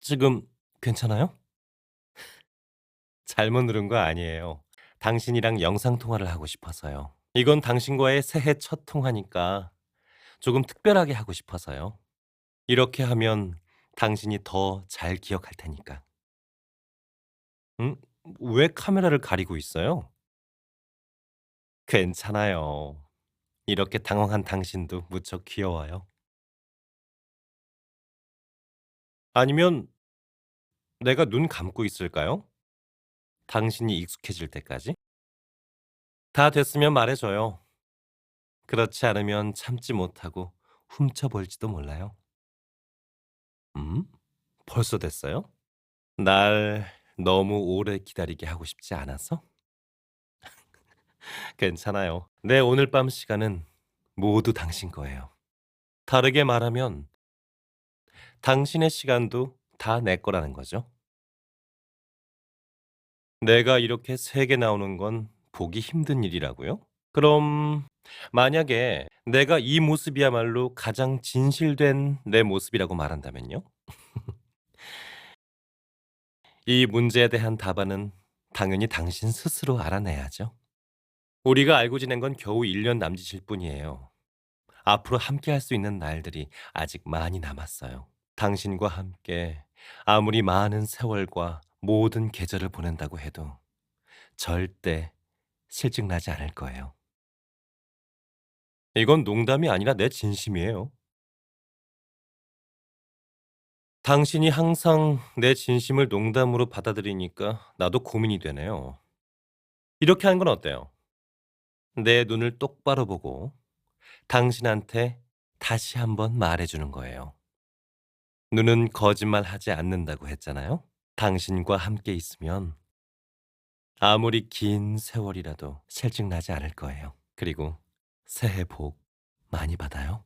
지금 괜찮아요? 잘못 누른 거 아니에요. 당신이랑 영상 통화를 하고 싶어서요. 이건 당신과의 새해 첫 통화니까 조금 특별하게 하고 싶어서요. 이렇게 하면 당신이 더 잘 기억할 테니까. 응? 왜 카메라를 가리고 있어요? 괜찮아요. 이렇게 당황한 당신도 무척 귀여워요. 아니면 내가 눈 감고 있을까요? 당신이 익숙해질 때까지? 다 됐으면 말해줘요. 그렇지 않으면 참지 못하고 훔쳐볼지도 몰라요. 음? 벌써 됐어요? 날 너무 오래 기다리게 하고 싶지 않아서? 괜찮아요. 내 오늘 밤 시간은 모두 당신 거예요. 다르게 말하면 당신의 시간도 다 내 거라는 거죠. 내가 이렇게 세게 나오는 건 보기 힘든 일이라고요? 그럼 만약에 내가 이 모습이야말로 가장 진실된 내 모습이라고 말한다면요? 이 문제에 대한 답안은 당연히 당신 스스로 알아내야죠. 우리가 알고 지낸 건 겨우 1년 남짓일 뿐이에요. 앞으로 함께 할 수 있는 날들이 아직 많이 남았어요. 당신과 함께 아무리 많은 세월과 모든 계절을 보낸다고 해도 절대 실증나지 않을 거예요. 이건 농담이 아니라 내 진심이에요. 당신이 항상 내 진심을 농담으로 받아들이니까 나도 고민이 되네요. 이렇게 하는 건 어때요? 내 눈을 똑바로 보고 당신한테 다시 한번 말해주는 거예요. 눈은 거짓말 하지 않는다고 했잖아요? 당신과 함께 있으면 아무리 긴 세월이라도 실증 나지 않을 거예요. 그리고 새해 복 많이 받아요.